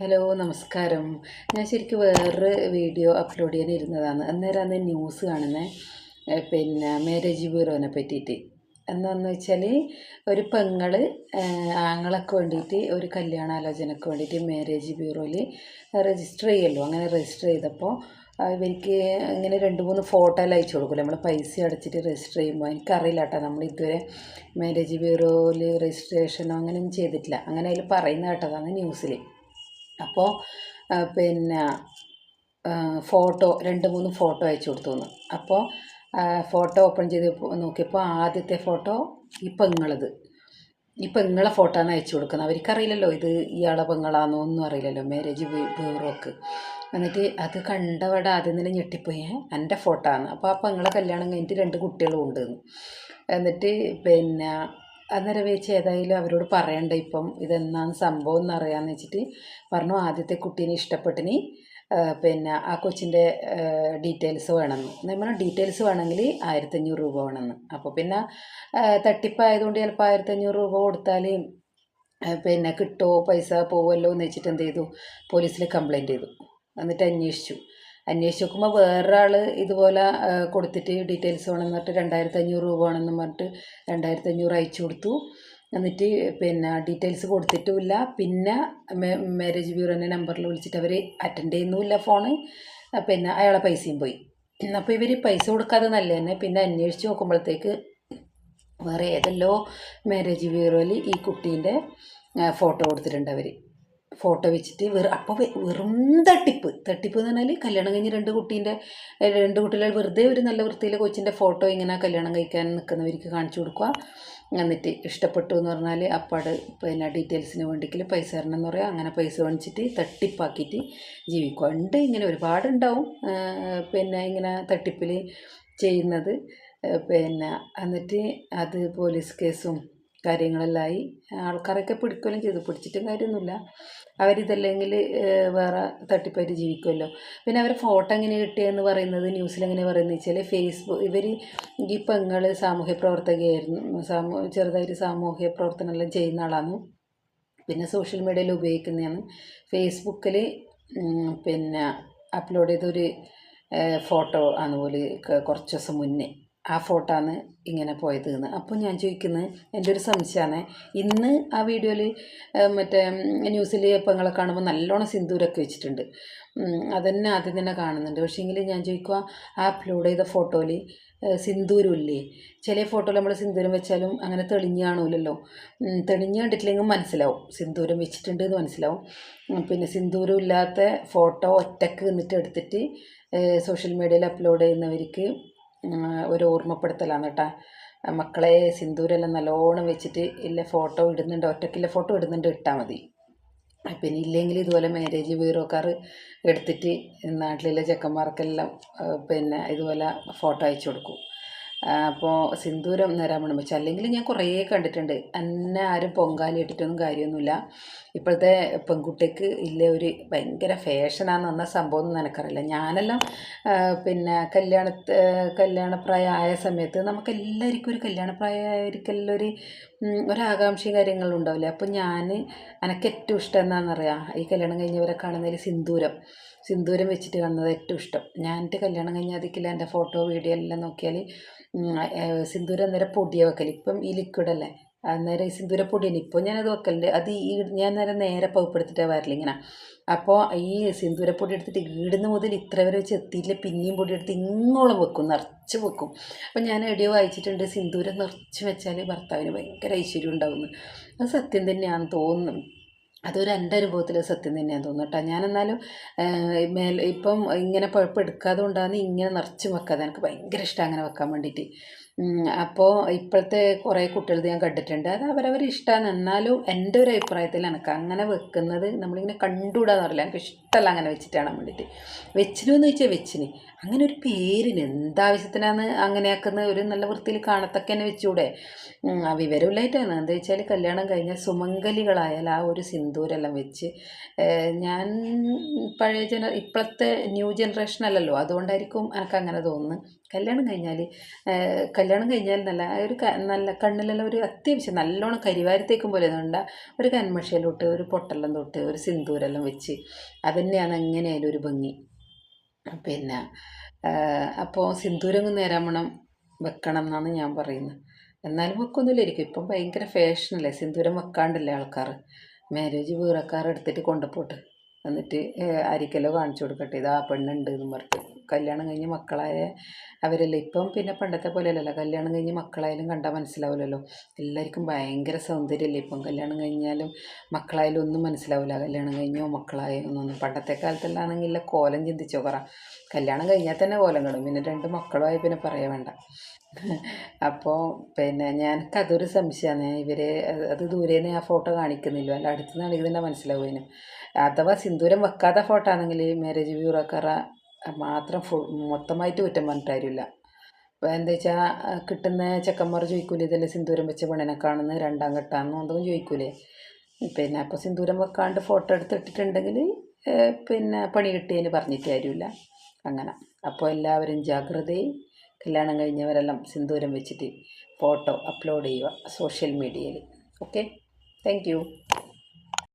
Hello നമസ്കാരം. ഞാൻ ശരിക്കും വേറൊരു വീഡിയോ അപ്ലോഡ് ചെയ്യാൻ ഇരുന്നതാണ് അന്നേരം അന്ന് ന്യൂസ് കാണുന്നത് പിന്നെ മാരേജ് ബ്യൂറോനെ പറ്റിയിട്ട്. എന്താണെന്ന് വെച്ചാൽ ഒരു പെങ്ങൾ ആങ്ങളൊക്കെ വേണ്ടിയിട്ട് ഒരു കല്യാണാലോചനക്ക് വേണ്ടിയിട്ട് മാരേജ് ബ്യൂറോയിൽ രജിസ്റ്റർ ചെയ്യല്ലോ. അങ്ങനെ രജിസ്റ്റർ ചെയ്തപ്പോൾ ഇവർക്ക് ഇങ്ങനെ രണ്ട് മൂന്ന് ഫോട്ടോ എല്ലാം അയച്ചു കൊടുക്കില്ല നമ്മൾ പൈസ അടച്ചിട്ട് രജിസ്റ്റർ ചെയ്യുമ്പോൾ എനിക്കറിയില്ല കേട്ടോ നമ്മൾ ഇതുവരെ മാരേജ് ബ്യൂറോയിൽ രജിസ്ട്രേഷനോ അങ്ങനെയൊന്നും ചെയ്തിട്ടില്ല. അങ്ങനെ അതിൽ പറയുന്ന കേട്ടതാണ് ന്യൂസിൽ അപ്പോൾ പിന്നെ ഫോട്ടോ രണ്ട് മൂന്ന് ഫോട്ടോ അയച്ചു കൊടുത്തു അപ്പോൾ ഫോട്ടോ ഓപ്പൺ ചെയ്ത് നോക്കിയപ്പോൾ ആദ്യത്തെ ഫോട്ടോ ഈ പെങ്ങളത്. ഈ പെങ്ങളെ ഫോട്ടോ ആണ് അയച്ചു കൊടുക്കുന്നത്. അവർക്കറിയില്ലല്ലോ ഇത് ഇയാളെ പെങ്ങളാണോ ഒന്നും അറിയില്ലല്ലോ. മാരേജ് ബ്യൂറോക്ക് എന്നിട്ട് അത് കണ്ടവിടെ ആദ്യം തന്നെ ഞെട്ടിപ്പോയി. എന്റെ ഫോട്ടോ ആണ് അപ്പോൾ ആ പെങ്ങളെ കല്യാണം കഴിഞ്ഞിട്ട് രണ്ട് കുട്ടികളും ഉണ്ട് എന്നിട്ട് പിന്നെ അന്നേരം വെച്ച് ഏതായാലും അവരോട് പറയണ്ട ഇപ്പം ഇതെന്നാണ് സംഭവം എന്ന് അറിയാമെന്ന് വെച്ചിട്ട് പറഞ്ഞു ആദ്യത്തെ കുട്ടീനെ ഇഷ്ടപ്പെട്ടിനി. പിന്നെ ആ കൊച്ചിന്റെ ഡീറ്റെയിൽസ് വേണമെന്ന്. നമ്മൾ ഡീറ്റെയിൽസ് വേണമെങ്കിൽ ആയിരത്തഞ്ഞൂറ് രൂപ വേണമെന്ന്. അപ്പോൾ പിന്നെ തട്ടിപ്പായതുകൊണ്ട് ചിലപ്പോൾ ആയിരത്തഞ്ഞൂറ് രൂപ കൊടുത്താൽ പിന്നെ കിട്ടുമോ പൈസ പോവുമല്ലോ എന്ന് വെച്ചിട്ട് എന്ത് ചെയ്തു? പോലീസിൽ കംപ്ലയിന്റ് ചെയ്തു. എന്നിട്ട് അന്വേഷിച്ചു. അന്വേഷിച്ച് നോക്കുമ്പോൾ വേറൊരാൾ ഇതുപോലെ കൊടുത്തിട്ട് ഡീറ്റെയിൽസ് വേണമെന്ന് പറഞ്ഞിട്ട് രണ്ടായിരത്തി അഞ്ഞൂറ് രൂപ വേണമെന്ന് പറഞ്ഞിട്ട് രണ്ടായിരത്തി അഞ്ഞൂറ് അയച്ചു കൊടുത്തു. എന്നിട്ട് പിന്നെ ഡീറ്റെയിൽസ് കൊടുത്തിട്ടുമില്ല. പിന്നെ മാരേജ് ബ്യൂറോന്റെ നമ്പറിൽ വിളിച്ചിട്ട് അവർ അറ്റൻഡ് ചെയ്യുന്നുമില്ല ഫോണ് പിന്നെ അയാളെ പൈസയും പോയി. അപ്പോൾ ഇവർ പൈസ കൊടുക്കാതെ നല്ല തന്നെ പിന്നെ അന്വേഷിച്ച് നോക്കുമ്പോഴത്തേക്ക് വേറെ ഏതെല്ലോ മാരേജ് ബ്യൂറോയിൽ ഈ കുട്ടീന്റെ ഫോട്ടോ കൊടുത്തിട്ടുണ്ട് അവർ ഫോട്ടോ വെച്ചിട്ട് വെറു അപ്പോൾ വെറും തട്ടിപ്പ്. തട്ടിപ്പ് എന്ന് പറഞ്ഞാൽ കല്യാണം കഴിഞ്ഞ് രണ്ട് കുട്ടീന്റെ രണ്ട് കുട്ടികൾ വെറുതെ ഒരു നല്ല വൃത്തിയിലെ കൊച്ചിന്റെ ഫോട്ടോ ഇങ്ങനെ കല്യാണം കഴിക്കാൻ നിൽക്കുന്നവർക്ക് കാണിച്ചു കൊടുക്കുക. എന്നിട്ട് ഇഷ്ടപ്പെട്ടു എന്ന് പറഞ്ഞാൽ അപ്പാട് പിന്നെ ഡീറ്റെയിൽസിന് വേണ്ടിക്കൽ പൈസ തരണം എന്ന് പറയാം. അങ്ങനെ പൈസ മേടിച്ചിട്ട് തട്ടിപ്പാക്കിയിട്ട് ജീവിക്കുക. ഉണ്ട് ഇങ്ങനെ ഒരുപാടുണ്ടാവും പിന്നെ ഇങ്ങനെ തട്ടിപ്പിൽ ചെയ്യുന്നത്. പിന്നെ എന്നിട്ട് അത് പോലീസ് കേസും കാര്യങ്ങളെല്ലാമായി ആൾക്കാരൊക്കെ പിടിക്കുകയും ചെയ്തു. പിടിച്ചിട്ടും കാര്യമൊന്നുമില്ല. അവരിതല്ലെങ്കിൽ വേറെ തട്ടിപ്പായിട്ട് ജീവിക്കുമല്ലോ. പിന്നെ അവരെ ഫോട്ടോ എങ്ങനെ കിട്ടിയെന്ന് പറയുന്നത് ന്യൂസിൽ എങ്ങനെ പറയുന്നത് വെച്ചാൽ ഫേസ്ബുക്ക് ഇവർ ഈ പെങ്ങൾ സാമൂഹ്യ പ്രവർത്തകയായിരുന്നു. സാമൂ ചെറുതായിട്ട് സാമൂഹ്യ പ്രവർത്തനമെല്ലാം ചെയ്യുന്ന ആളാണ്. പിന്നെ സോഷ്യൽ മീഡിയയിൽ ഉപയോഗിക്കുന്നതാണ്. ഫേസ്ബുക്കിൽ പിന്നെ അപ്ലോഡ് ചെയ്തൊരു ഫോട്ടോ ആണ് പോലെ കുറച്ച് ദിവസം മുന്നേ. ആ ഫോട്ടോ ആണ് ഇങ്ങനെ പോയത് എന്ന് അപ്പോൾ ഞാൻ ചോദിക്കുന്നത് എന്റെ ഒരു സംശയമാണ്. ഇന്ന് ആ വീഡിയോയിൽ മറ്റേ ന്യൂസിൽ പെങ്ങളെ കാണുമ്പോൾ നല്ലോണം സിന്ദൂരൊക്കെ വെച്ചിട്ടുണ്ട്. അതന്നെ ആദ്യം തന്നെ കാണുന്നുണ്ട്. പക്ഷേങ്കിൽ ഞാൻ ചോദിക്കുക ആ അപ്ലോഡ് ചെയ്ത ഫോട്ടോയിൽ സിന്ദൂരമില്ലേ? ചില ഫോട്ടോയിൽ നമ്മൾ സിന്ദൂരം വെച്ചാലും അങ്ങനെ തെളിഞ്ഞ് കാണൂലല്ലോ. തെളിഞ്ഞ് കണ്ടിട്ടില്ലെങ്കിൽ മനസ്സിലാവും. സിന്ദൂരം വെച്ചിട്ടുണ്ട് എന്ന് മനസ്സിലാവും പിന്നെ സിന്ദൂരം ഇല്ലാത്ത ഫോട്ടോ ഒറ്റയ്ക്ക് നിന്നിട്ട് എടുത്തിട്ട് സോഷ്യൽ മീഡിയയിൽ അപ്ലോഡ് ചെയ്യുന്നവർക്ക് ഒരു ഓർമ്മപ്പെടുത്തലാണ് കേട്ടോ മക്കളെ സിന്ദൂരെല്ലാം നല്ലോണം വെച്ചിട്ട് ഇല്ല ഫോട്ടോ ഇടുന്നുണ്ട് ഒറ്റക്കില്ല ഫോട്ടോ ഇടുന്നുണ്ട് ഇട്ടാൽ മതി. പിന്നെ ഇല്ലെങ്കിൽ ഇതുപോലെ മാരേജ് ബ്യൂറോക്കാർ എടുത്തിട്ട് നാട്ടിലെ ചെക്കന്മാർക്കെല്ലാം പിന്നെ ഇതുപോലെ ഫോട്ടോ അയച്ചു കൊടുക്കും. അപ്പോൾ സിന്ദൂരം നേരാൻ വെച്ചാൽ അല്ലെങ്കിൽ ഞാൻ കുറേ കണ്ടിട്ടുണ്ട്. എന്നെ ആരും പൊങ്കാലി ഇട്ടിട്ടൊന്നും കാര്യമൊന്നുമില്ല. ഇപ്പോഴത്തെ പെൺകുട്ടിക്ക് ഇല്ല ഒരു ഭയങ്കര ഫാഷനാന്ന് പറഞ്ഞ സംഭവം ഒന്നും എനിക്കറിയില്ല. ഞാനെല്ലാം പിന്നെ കല്യാണ കല്യാണപ്രായമായ സമയത്ത് നമുക്ക് എല്ലാവർക്കും ഒരു കല്യാണപ്രായമായിരിക്കെല്ലാം ഒരു ഒരാകാംക്ഷയും കാര്യങ്ങളും ഉണ്ടാവില്ലേ? അപ്പം ഞാൻ എനിക്ക് ഏറ്റവും ഇഷ്ടം എന്താണെന്നറിയാം ഈ കല്യാണം കഴിഞ്ഞവരെ കാണുന്നതിൽ സിന്ദൂരം. സിന്ദൂരം വെച്ചിട്ട് കാണുന്നത് ഏറ്റവും ഇഷ്ടം. ഞാൻ എന്റെ കല്യാണം കഴിഞ്ഞാൽ അതിക്കില്ല എന്റെ ഫോട്ടോ വീഡിയോ എല്ലാം നോക്കിയാൽ സിന്ദൂരം നേരെ പൊടിയ വെക്കൽ ഇപ്പം ഈ ലിക്വിഡല്ലേ അന്നേരം ഈ സിന്ദൂരപ്പൊടിയാണ്. ഇപ്പോൾ ഞാനത് വെക്കലുണ്ട്. അത് ഈ ഞാൻ നേരെ നേരെ പൗപ്പെടുത്തിട്ടാണ് വരലിങ്ങനെ ഇങ്ങനെ. അപ്പോൾ ഈ സിന്ദൂരപ്പൊടി എടുത്തിട്ട് ഈടുന്ന മുതൽ ഇത്ര വരെ വെച്ച് എത്തിയില്ല പിന്നെയും പൊടി എടുത്ത് ഇങ്ങോളം വെക്കും നിറച്ച് വെക്കും. അപ്പോൾ ഞാൻ എവിടെയോ വായിച്ചിട്ടുണ്ട് സിന്ദൂരം നിറച്ച് വെച്ചാൽ ഭർത്താവിന് ഭയങ്കര ഐശ്വര്യം ഉണ്ടാവുമെന്ന് അത് സത്യം തന്നെയാണെന്ന് തോന്നുന്നു. അതൊരു എന്റെ അനുഭവത്തിൽ സത്യം തന്നെയാണ് തോന്നുന്നു കേട്ടോ. ഞാനെന്നാലും മേൽ ഇപ്പം ഇങ്ങനെ പഴുപ്പ് എടുക്കാതെ കൊണ്ടാണ് ഇങ്ങനെ നിറച്ച് വെക്കാതെ എനിക്ക് ഭയങ്കര ഇഷ്ടം അങ്ങനെ വെക്കാൻ വേണ്ടിയിട്ട്. അപ്പോൾ ഇപ്പോഴത്തെ കുറേ കുട്ടികളത് ഞാൻ കണ്ടിട്ടുണ്ട്. അത് അവരവർ ഇഷ്ടമാണ് എന്നാലും എന്റെ ഒരു അഭിപ്രായത്തിൽ എനിക്ക് അങ്ങനെ വെക്കുന്നത് നമ്മളിങ്ങനെ കണ്ടുകൂടാന്ന് പറയില്ല. എനിക്ക് ഇഷ്ടമല്ല അങ്ങനെ വെച്ചിട്ടാണ് വേണ്ടിയിട്ട് വെച്ചിനു എന്ന് ചോദിച്ചാൽ വെച്ചിന്. അങ്ങനെ ഒരു പേരിന് എന്താവശ്യത്തിനാണ് അങ്ങനെ ഒരു നല്ല വൃത്തിയിൽ കാണത്തൊക്കെ തന്നെ വെച്ചുകൂടെ വിവരമില്ലായിട്ടാണ്. എന്താ വെച്ചാൽ കല്യാണം കഴിഞ്ഞാൽ സുമംഗലികളായാൽ ആ ഒരു സിന്ദൂരെല്ലാം വെച്ച് ഞാൻ പഴയ ജന ഇപ്പോഴത്തെ ന്യൂ ജനറേഷൻ അല്ലല്ലോ അതുകൊണ്ടായിരിക്കും എനിക്ക് അങ്ങനെ തോന്നുന്നു കല്യാണം കഴിഞ്ഞാൽ കല്യാണം കഴിഞ്ഞാൽ നല്ല ഒരു നല്ല കണ്ണിലെല്ലാം ഒരു അത്യാവശ്യം നല്ലോണം കരിവാരത്തേക്കും പോലെ വേണ്ട ഒരു കന്മഷയെല്ലാം തൊട്ട് ഒരു പൊട്ടെല്ലാം തൊട്ട് ഒരു സിന്ദൂരെല്ലാം വെച്ച് അതന്നെയാണ് എങ്ങനെയായാലും ഒരു ഭംഗി. പിന്നെ അപ്പോൾ സിന്ദൂരം നേരാമണം വെക്കണം എന്നാണ് ഞാൻ പറയുന്നത്. എന്നാലും വെക്കൊന്നുമില്ലായിരിക്കും. ഇപ്പം ഭയങ്കര ഫാഷനല്ലേ? സിന്ദൂരം വെക്കാണ്ടല്ലേ ആൾക്കാർ മാരേജ് വീറക്കാർ എടുത്തിട്ട് കൊണ്ടുപോട്ട്. എന്നിട്ട് ആരിക്കല്ലോ കാണിച്ചു കൊടുക്കട്ടെ. ഇതാ പെണ്ണുണ്ട് എന്ന് പറഞ്ഞിട്ട്. കല്യാണം കഴിഞ്ഞ് മക്കളായ അവരല്ലേ? ഇപ്പം പിന്നെ പണ്ടത്തെ പോലെയല്ലല്ലോ. കല്യാണം കഴിഞ്ഞ് മക്കളായാലും കണ്ടാൽ മനസ്സിലാവില്ലല്ലോ. എല്ലാവർക്കും ഭയങ്കര സൗന്ദര്യമല്ലേ? ഇപ്പം കല്യാണം കഴിഞ്ഞാലും മക്കളായാലും ഒന്നും മനസ്സിലാവില്ല. കല്യാണം കഴിഞ്ഞോ മക്കളായോ എന്നൊന്നും. പണ്ടത്തെ കാലത്തല്ലാണെങ്കിൽ കോലം ചിന്തിച്ചോ പറ. കല്യാണം കഴിഞ്ഞാൽ തന്നെ കോലം കിടും. പിന്നെ രണ്ട് മക്കളുമായി പിന്നെ പറയാൻ വേണ്ട. അപ്പോൾ പിന്നെ ഞാനൊക്കെ അതൊരു സംശയമാണ് ഇവർ അത് ദൂരേന്ന് ആ ഫോട്ടോ കാണിക്കുന്നില്ല. അല്ല അടുത്ത് തന്നെ മനസ്സിലാവുമതിന് അഥവാ സിന്ദൂരം വെക്കാത്ത ഫോട്ടോ ആണെങ്കിൽ മാരേജ് ബ്യൂറോക്കാര മാത്രം ഫുൾ മൊത്തമായിട്ട് കുറ്റം പറഞ്ഞിട്ട് അപ്പോൾ എന്താ വെച്ചാൽ കിട്ടുന്ന ചെക്കന്മാർ ചോദിക്കൂലേ ഇതെല്ലാം സിന്ദൂരം വെച്ച പെണ്ണിനെ കാണുന്ന രണ്ടാം കെട്ടാന്ന് എന്തെങ്കിലും ചോദിക്കൂലേ. പിന്നെ അപ്പോൾ സിന്ദൂരം വെക്കാണ്ട് ഫോട്ടോ എടുത്തിട്ടിട്ടുണ്ടെങ്കിൽ പിന്നെ പണി കിട്ടിയതിന് പറഞ്ഞിട്ട് കാര്യമില്ല. അങ്ങനെ. അപ്പോൾ എല്ലാവരും ജാഗ്രതയും കല്യാണം കഴിഞ്ഞവരെല്ലാം സിന്ദൂരം വെച്ചിട്ട് ഫോട്ടോ അപ്ലോഡ് ചെയ്യുക സോഷ്യൽ മീഡിയയിൽ. ഓക്കെ? താങ്ക്